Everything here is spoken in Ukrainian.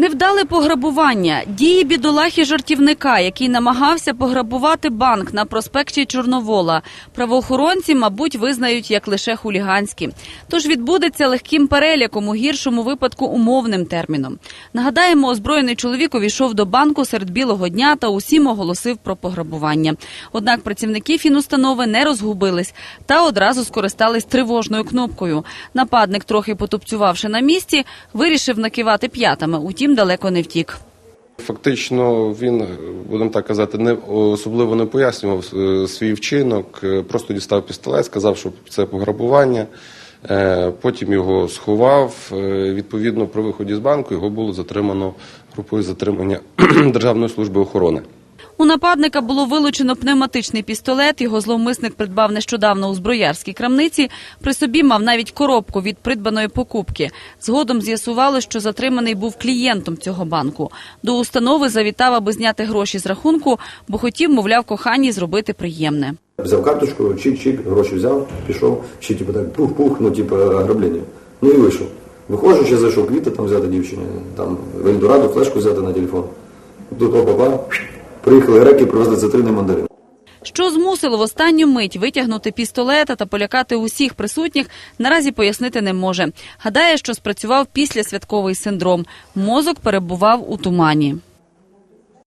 Невдале пограбування. Дії бідолахи жартівника, який намагався пограбувати банк на проспекті Чорновола. Правоохоронці, мабуть, визнають як лише хуліганські. Тож відбудеться легким переляком, у гіршому випадку умовним терміном. Нагадаємо, озброєний чоловік увійшов до банку серед білого дня та усім оголосив про пограбування. Однак працівники фінустанови не розгубились та одразу скористались тривожною кнопкою. Нападник, трохи потупцювавши на місці, вирішив накивати п'ятами, утім далеко не втік. Фактично він, будемо так казати, не особливо не пояснював е, свій вчинок, е, просто дістав пістолет, сказав, що це пограбування. Е, Потім його сховав. Відповідно, при виході з банку його було затримано групою затримання Державної служби охорони. У нападника було вилучено пневматичний пістолет. Його зловмисник придбав нещодавно у зброярській крамниці. При собі мав навіть коробку від придбаної покупки. Згодом з'ясувало, що затриманий був клієнтом цього банку. До установи завітав, аби зняти гроші з рахунку, бо хотів, мовляв, коханій зробити приємне. Взяв карточку, чик-чик, гроші взяв, пішов, ще типу так пух-пух, ну типу ограблення. Ну і вийшов. Виходжу, ще зайшов квіти там взяти дівчині, там в Ельдорадо флешку взяти на телефон. Тут опа-па, приїхали греки, привезли цитрини мандарин. Що змусило в останню мить витягнути пістолета та полякати усіх присутніх, наразі пояснити не може. Гадає, що спрацював після святковий синдром. Мозок перебував у тумані.